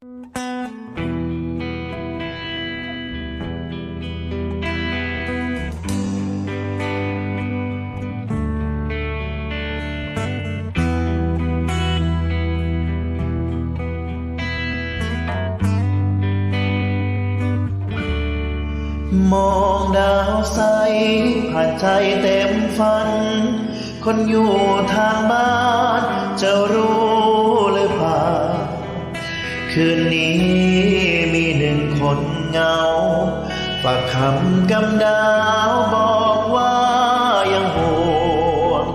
มองดาวใสผ่านใจเต็มฝัน คนอยู่ทางบ้านจะรู้ คืนนี้มีหนึ่งคนเงาฝากคำกำดาวบอกว่ายังห่วง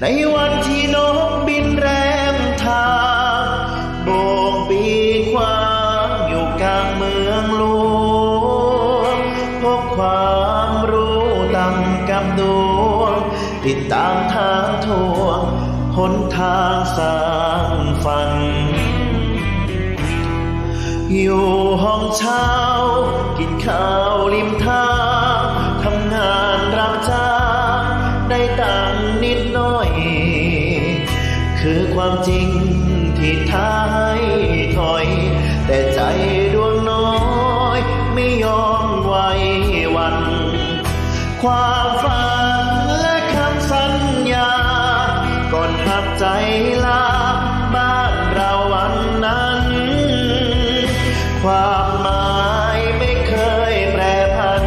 ในวันที่นกบินแรมทางโบกปีกขวางอยู่กลางเมืองหลวงพบความรู้ตำกำดวง ติดตามทางทวงหนทางสร้างฝัน อยู่ห้องเช่ากินข้าวริมทางทำงานรับจ้างได้ตังนิดหน่อย คือความจริงที่ท้ายถอย แต่ใจดวงน้อยไม่ยอมไหวหวัน ความฝันและคำสัญญาก่อนหักใจลา ความหมายไม่เคยแปรผัน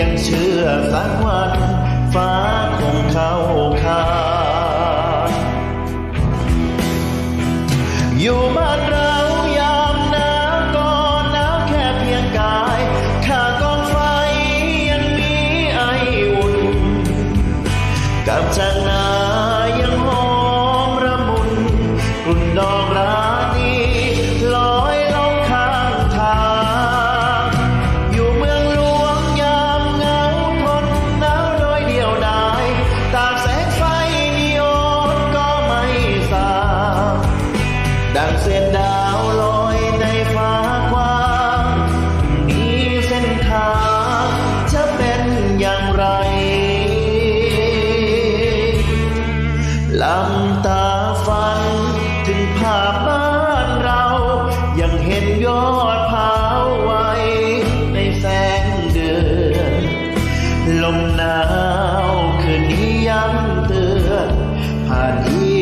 ยังเชื่อสักวันฟ้าคงเข้าคาอยู่บ้านเรายามหนาวก็หนาวแค่เพียงกายข้ากองไฟยังมีไออุ่นกับจางนา ดังเส้นดาวลอยในฟ้ากว้างมีเส้นทางจะเป็นอย่างไรลำตาฝันถึงภาพบ้านเรา ยังเห็นยอดผาไว้ในแสงเดือนลมหนาวคืนนี้ย้ำเตือนผ่านที่